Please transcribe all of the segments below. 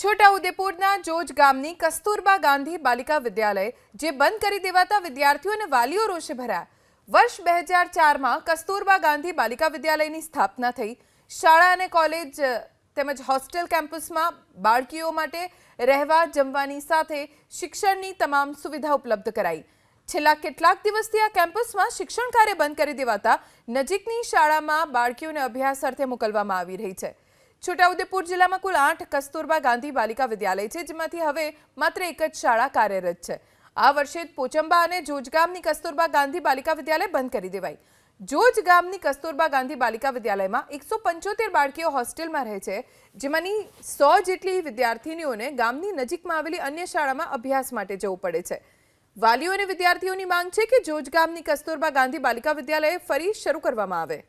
છોટાઉદેપુરના જોજ ગામની કસ્તુરબા ગાંધી બાલિકા વિદ્યાલય, જે બંધ કરી દેવાતા વિદ્યાર્થીઓ અને વાલીઓ રોષે ભરાયા. વર્ષ બે હજાર ચારમાં કસ્તુરબા ગાંધી બાલિકા વિદ્યાલયની સ્થાપના થઈ. શાળા અને કોલેજ તેમજ હોસ્ટેલ કેમ્પસમાં બાળકીઓ માટે રહેવા જમવાની સાથે શિક્ષણની તમામ સુવિધા ઉપલબ્ધ કરાઈ. છેલ્લા કેટલાક દિવસથી આ કેમ્પસમાં શિક્ષણ કાર્ય બંધ કરી દેવાતા નજીકની શાળામાં બાળકીઓને અભ્યાસ અર્થે મોકલવામાં આવી રહી છે. છોટાઉદેપુર જિલ્લામાં કુલ આઠ કસ્તુરબા ગાંધી બાલિકા વિદ્યાલય છે, જેમાંથી હવે માત્ર એક જ શાળા કાર્યરત છે. આ વર્ષે પોચંબા અને જોજ ગામની કસ્તુરબા ગાંધી બાલિકા વિદ્યાલય બંધ કરી દેવાઈ. જોજ ગામની કસ્તુરબા ગાંધી બાલિકા વિદ્યાલયમાં એકસો પંચોતેર બાળકીઓ હોસ્ટેલમાં રહે છે, જેમાંની સો જેટલી વિદ્યાર્થીનીઓને ગામની નજીકમાં આવેલી અન્ય શાળામાં અભ્યાસ માટે જવું પડે છે. વાલીઓ અને વિદ્યાર્થીઓની માંગ છે કે જોજ ગામની કસ્તુરબા ગાંધી બાલિકા વિદ્યાલય ફરી શરૂ કરવામાં આવે.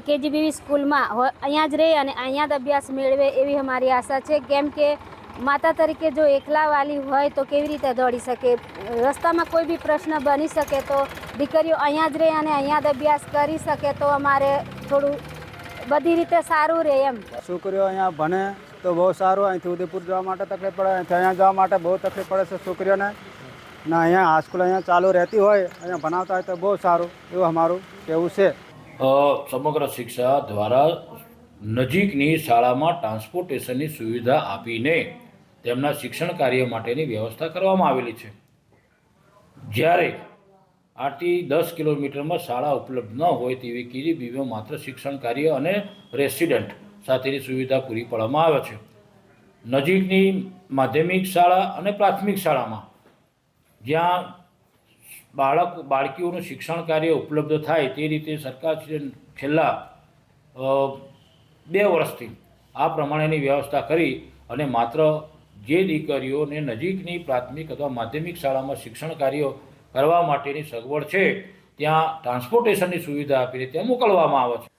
કેજીબીવી સ્કૂલમાં અહીંયા જ રહે અને અહીંયા જ અભ્યાસ મેળવે એવી અમારી આશા છે. કેમ કે માતા તરીકે જો એકલા વાલી હોય તો કેવી રીતે દોડી શકે? રસ્તામાં કોઈ બી પ્રશ્ન બની શકે તો દીકરીઓ અહીંયા જ રહે અને અહીંયા જ અભ્યાસ કરી શકે તો અમારે થોડું બધી રીતે સારું રહે એમ. છોકરીઓ અહીંયા ભણે તો બહુ સારું. અહીંથી ઉદયપુર જવા માટે તકલીફ પડે, અહીંથી અહીંયા જવા માટે બહુ તકલીફ પડે છે છોકરીઓને. ને અહીંયા હાઈસ્કૂલ સ્કૂલ અહીંયા ચાલુ રહેતી હોય, અહીંયા ભણાવતા હોય તો બહુ સારું એવું અમારું કહેવું છે. સમગ્ર શિક્ષા દ્વારા નજીકની શાળામાં ટ્રાન્સપોર્ટેશનની સુવિધા આપીને તેમના શિક્ષણ કાર્ય માટેની વ્યવસ્થા કરવામાં આવેલી છે. જ્યારે આઠથી દસ કિલોમીટરમાં શાળા ઉપલબ્ધ ન હોય તેવી કેજીબીમાં માત્ર શિક્ષણ કાર્ય અને રેસિડન્ટ સાથેની સુવિધા પૂરી પાડવામાં આવે છે. નજીકની માધ્યમિક શાળા અને પ્રાથમિક શાળામાં જ્યાં બાળક, બાળકીઓનું શિક્ષણ કાર્ય ઉપલબ્ધ થાય તે રીતે સરકાર છેલ્લા બે વર્ષથી આ પ્રમાણેની વ્યવસ્થા કરી અને માત્ર જે દીકરીઓને નજીકની પ્રાથમિક અથવા માધ્યમિક શાળામાં શિક્ષણ કાર્ય કરવા માટેની સગવડ છે, ત્યાં ટ્રાન્સપોર્ટેશનની સુવિધા આપીને ત્યાં મોકલવામાં આવે છે.